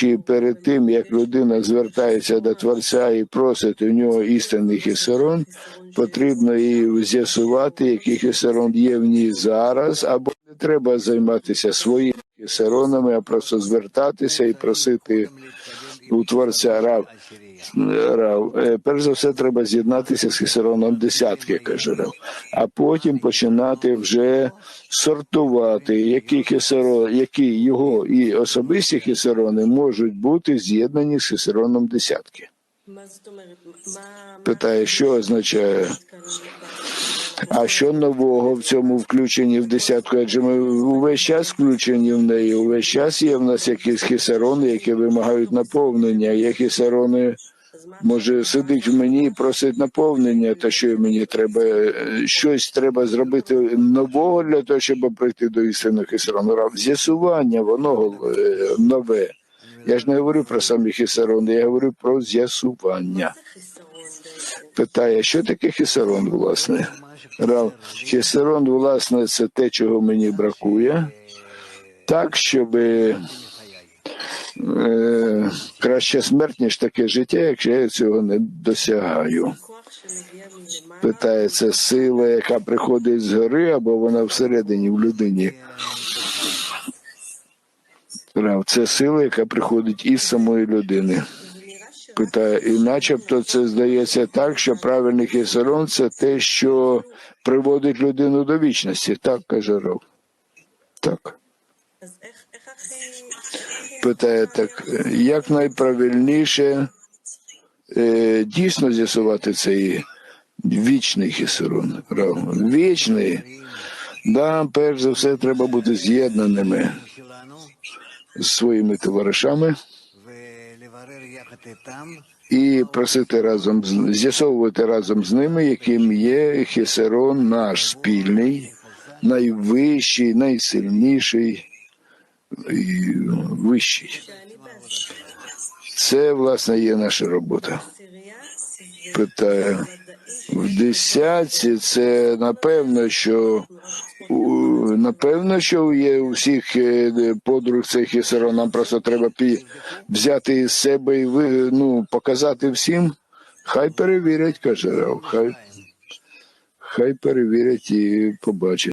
двічі перед тим, як людина звертається до Творця і просить у нього істинний хесерон, потрібно їй з'ясувати, який хесерон є в ній зараз, або не треба займатися своїми хесеронами, а просто звертатися і просити у творця Рав. Рав. Перш за все, треба з'єднатися з хісероном десятки, каже Рав, а потім починати вже сортувати, які хісерон, які його і особисті хісерони можуть бути з'єднані з хісероном десятки. Питає, що означає а що нового в цьому включенні в десятку? Адже ми увесь час включені в неї, увесь час є в нас якісь хісерони, які вимагають наповнення. Є хісерони, може, сидить в мені і просить наповнення, та що мені треба щось треба зробити нового для того, щоб прийти до істинного хісерону. Рав, З'ясування, воно е, нове. Я ж не говорю про самі хісерони, я говорю про з'ясування. Питає, що таке хісерон, власне? Рав Хесерон, власне, це те, чого мені бракує, так, щоб е, краще смерть, ніж таке життя, якщо я цього не досягаю. Питається сила, яка приходить згори, або вона всередині в людині. Рав, це сила, яка приходить із самої людини питає, і начебто це здається так, що правильний хісарон це те, що приводить людину до вічності. Так каже Роб. Так. Питає так, як найправильніше е, дійсно з'ясувати цей вічний хісарон? Вічний. Да, перш за все, треба бути з'єднаними з своїми товаришами і просити разом з'ясовувати разом з ними, яким є Хесерон наш спільний, найвищий, найсильніший вищий. Це власне є наша робота. Питаю в десятці. Це напевно, що у напевно, що є у всіх е, подруг цих ісеро. Нам просто треба взяти із себе і ви, ну, показати всім. Хай перевірять, каже Рав. Хай, хай перевірять і побачать.